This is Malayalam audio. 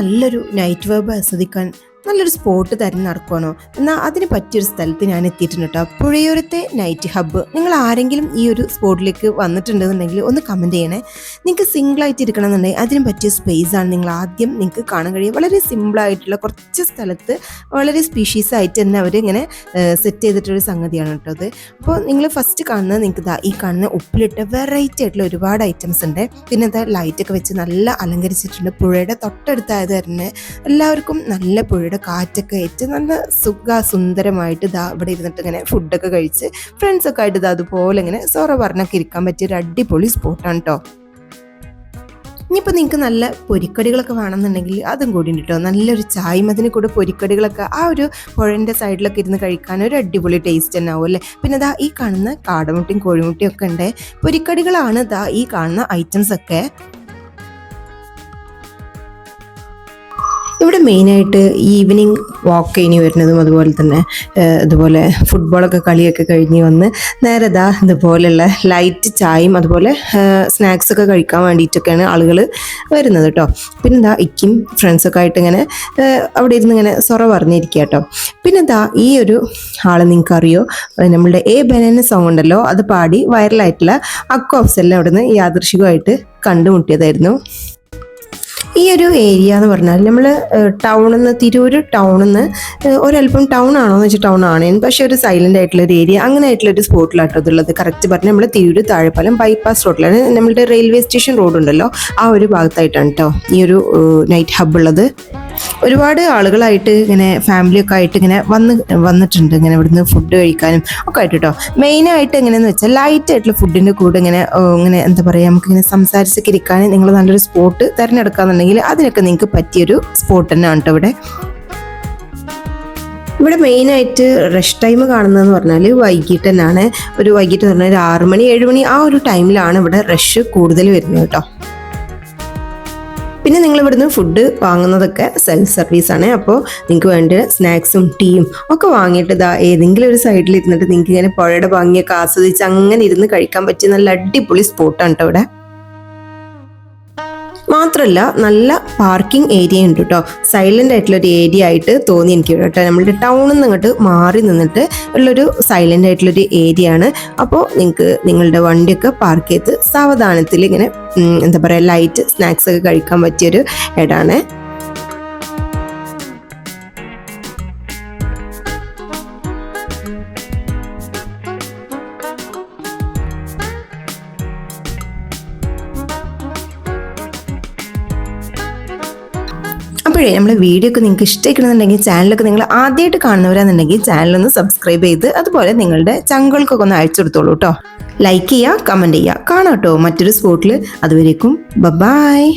നല്ലൊരു നൈറ്റ് വേബ് ആസ്വദിക്കാൻ നല്ലൊരു സ്പോട്ട് തരം നടക്കുവാണോ? എന്നാൽ അതിന് പറ്റിയൊരു സ്ഥലത്ത് ഞാൻ എത്തിയിട്ടുണ്ട് കേട്ടോ. പുഴയോരത്തെ നൈറ്റ് ഹബ്ബ് നിങ്ങൾ ആരെങ്കിലും ഈ ഒരു സ്പോട്ടിലേക്ക് വന്നിട്ടുണ്ടെന്നുണ്ടെങ്കിൽ ഒന്ന് കമന്റ് ചെയ്യണേ. നിങ്ങൾക്ക് സിംഗിളായിട്ട് ഇരിക്കണമെന്നുണ്ടെങ്കിൽ അതിന് പറ്റിയ സ്പേസ് ആണ് നിങ്ങൾ ആദ്യം നിങ്ങൾക്ക് കാണാൻ കഴിയും വളരെ സിമ്പിളായിട്ടുള്ള കുറച്ച് സ്ഥലത്ത് വളരെ സ്പീഷീസ് ആയിട്ട് തന്നെ അവർ ഇങ്ങനെ സെറ്റ് ചെയ്തിട്ടൊരു സംഗതിയാണ് കേട്ടോ അത്. അപ്പോൾ നിങ്ങൾ ഫസ്റ്റ് കാണുന്നത് നിങ്ങൾക്ക് ദാ ഈ കാണുന്ന ഉപ്പിലിട്ട വെറൈറ്റി ആയിട്ടുള്ള ഒരുപാട് ഐറ്റംസ് ഉണ്ട്. പിന്നെ അത് ലൈറ്റൊക്കെ വെച്ച് നല്ല അലങ്കരിച്ചിട്ടുണ്ട്. പുഴയുടെ തൊട്ടടുത്തായത് തന്നെ എല്ലാവർക്കും നല്ല പുഴയുടെ കാറ്റൊക്കെ ഏറ്റ് നല്ല സുഖ സുന്ദരമായിട്ട് ഇതാ ഇവിടെ ഇരുന്നിട്ട് ഇങ്ങനെ ഫുഡൊക്കെ കഴിച്ച് ഫ്രണ്ട്സൊക്കെ ആയിട്ട് ഇതാ അതുപോലെ ഇങ്ങനെ സോറ പറഞ്ഞൊക്കെ ഇരിക്കാൻ പറ്റിയ ഒരു അടിപൊളി സ്പോട്ടാണ് കേട്ടോ ഇനിയിപ്പോൾ നിങ്ങൾക്ക് നല്ല പൊരിക്കടികളൊക്കെ വേണമെന്നുണ്ടെങ്കിൽ അതും കൂടി ഉണ്ട് കേട്ടോ നല്ലൊരു ചായയും അതിന് കൂടെ പൊരിക്കടികളൊക്കെ ആ ഒരു പുഴന്റെ സൈഡിലൊക്കെ ഇരുന്ന് കഴിക്കാൻ ഒരു അടിപൊളി ടേസ്റ്റ് തന്നെ ആവും അല്ലേ? പിന്നെ ദാ ഈ കാണുന്ന കാടമുട്ടിയും കോഴിമുട്ടിയും ഒക്കെ ഉണ്ട്. പൊരിക്കടികളാണ് ദാ ഈ കാണുന്ന ഐറ്റംസ് ഒക്കെ. മെയിനായിട്ട് ഈവനിങ് വാക്ക് കഴിഞ്ഞ് വരുന്നതും അതുപോലെ തന്നെ ഇതുപോലെ ഫുട്ബോളൊക്കെ കളിയൊക്കെ കഴിഞ്ഞ് വന്ന് നേരെ ദാ ഇതുപോലെയുള്ള ലൈറ്റ് ചായയും അതുപോലെ സ്നാക്സ് ഒക്കെ കഴിക്കാൻ വേണ്ടിയിട്ടൊക്കെയാണ് ആളുകൾ വരുന്നത് കേട്ടോ. പിന്നെ എന്താ ഇക്കും ഫ്രണ്ട്സൊക്കെ ആയിട്ട് ഇങ്ങനെ അവിടെ ഇരുന്ന് ഇങ്ങനെ സൊറ പറഞ്ഞിരിക്കുക കേട്ടോ. പിന്നെ എന്താ ഈ ഒരു ആളെ നിങ്ങൾക്കറിയോ നമ്മളുടെ എ ബനാന സോങ് ഉണ്ടല്ലോ അത് പാടി വൈറലായിട്ടുള്ള അക്കോ അഫ്സലിനെ അവിടെ നിന്ന് യാദൃശികമായിട്ട് കണ്ടുമുട്ടിയതായിരുന്നു. ഈ ഒരു ഏരിയ എന്ന് പറഞ്ഞാൽ നമ്മൾ ടൗണിൽ നിന്ന് തിരൂർ ടൗണിൽ നിന്ന് ഒരല്പം ടൗൺ ആണോ എന്ന് വെച്ചാൽ ടൗൺ ആണ് പക്ഷേ ഒരു സൈലന്റ് ആയിട്ടുള്ള ഒരു ഏരിയ അങ്ങനെ ആയിട്ടുള്ള ഒരു സ്പോട്ടിലാട്ടോ ഇതുള്ളത്. കറക്റ്റ് പറഞ്ഞാൽ നമ്മൾ തിരൂർ താഴെപ്പാലം ബൈപ്പാസ് റോഡിലാണ് നമ്മളുടെ റെയിൽവേ സ്റ്റേഷൻ റോഡ് ഉണ്ടല്ലോ. ആ ഒരു ഭാഗത്തായിട്ടാണ് കേട്ടോ ഈ ഒരു നൈറ്റ് ഹബ്ബ് ഉള്ളത്. ഒരുപാട് ആളുകളായിട്ട് ഇങ്ങനെ ഫാമിലിയൊക്കെ ആയിട്ട് ഇങ്ങനെ വന്ന് വന്നിട്ടുണ്ട്. ഇങ്ങനെ ഇവിടുന്ന് ഫുഡ് കഴിക്കാനും ഒക്കെ ആയിട്ട് കേട്ടോ മെയിനായിട്ട് എങ്ങനെയെന്ന് വെച്ചാൽ ലൈറ്റ് ആയിട്ടുള്ള ഫുഡിന്റെ കൂടെ ഇങ്ങനെ ഇങ്ങനെ എന്താ പറയുക നമുക്ക് ഇങ്ങനെ സംസാരിച്ചൊക്കെ ഇരിക്കാൻ നിങ്ങൾ നല്ലൊരു സ്പോട്ട് തിരഞ്ഞെടുക്കാന്നുണ്ടെങ്കിൽ അതിനൊക്കെ നിങ്ങൾക്ക് പറ്റിയൊരു സ്പോട്ട് തന്നെയാണ് കേട്ടോ ഇവിടെ. ഇവിടെ മെയിനായിട്ട് റഷ് ടൈം കാണുന്നതെന്ന് പറഞ്ഞാൽ വൈകിട്ട് തന്നെയാണ്. ഒരു വൈകിട്ട് പറഞ്ഞാൽ ഒരു ആറ് മണി മണി ആ ഒരു ടൈമിലാണ് ഇവിടെ റഷ് കൂടുതൽ വരുന്നത് കേട്ടോ പിന്നെ നിങ്ങൾ ഇവിടുന്ന് ഫുഡ് വാങ്ങുന്നതൊക്കെ സെൽഫ് സർവീസ് ആണ്. അപ്പോൾ നിങ്ങൾക്ക് വേണ്ട സ്നാക്സും ടീയും ഒക്കെ വാങ്ങിയിട്ട് ഇതാ ഏതെങ്കിലും ഒരു സൈഡിൽ ഇരുന്നിട്ട് നിങ്ങൾക്ക് ഇങ്ങനെ പുഴയുടെ ഭംഗിയൊക്കെ ആസ്വദിച്ച് അങ്ങനെ ഇരുന്ന് കഴിക്കാൻ പറ്റിയ നല്ല അടിപൊളി സ്പോട്ടാണ് കേട്ടോ ഇവിടെ. മാത്രമല്ല നല്ല പാർക്കിംഗ് ഏരിയ ഉണ്ട് കേട്ടോ സൈലന്റ് ആയിട്ടുള്ള ഒരു ഏരിയ ആയിട്ട് തോന്നി എനിക്ക് കേട്ടോ നമ്മുടെ ടൗണിൽ നിന്ന് ഇങ്ങോട്ട് മാറി നിന്നിട്ട് ഉള്ളൊരു സൈലന്റ് ആയിട്ടുള്ളൊരു ഏരിയ ആണ്. അപ്പോൾ നിങ്ങൾക്ക് നിങ്ങളുടെ വണ്ടിയൊക്കെ പാർക്ക് ചെയ്ത് സാവധാനത്തിൽ ഇങ്ങനെ എന്താ പറയുക ലൈറ്റ് സ്നാക്സ് ഒക്കെ കഴിക്കാൻ പറ്റിയൊരു ഇടാണ്. അപ്പോഴേ നമ്മൾ വീഡിയോ ഒക്കെ നിങ്ങൾക്ക് ഇഷ്ടമായിക്കണമെന്നുണ്ടെങ്കിൽ ചാനലൊക്കെ നിങ്ങൾ ആദ്യമായിട്ട് കാണുന്നവരാണെന്നുണ്ടെങ്കിൽ ചാനലൊന്ന് സബ്സ്ക്രൈബ് ചെയ്ത് അതുപോലെ നിങ്ങളുടെ ചങ്കുകൾക്കൊക്കെ ഒന്ന് അയച്ചു കൊടുത്തോളൂ കേട്ടോ ലൈക്ക് ചെയ്യുക കമന്റ് ചെയ്യുക. കാണാം കേട്ടോ മറ്റൊരു സ്പോട്ടിൽ അതുവരേക്കും ബബായ്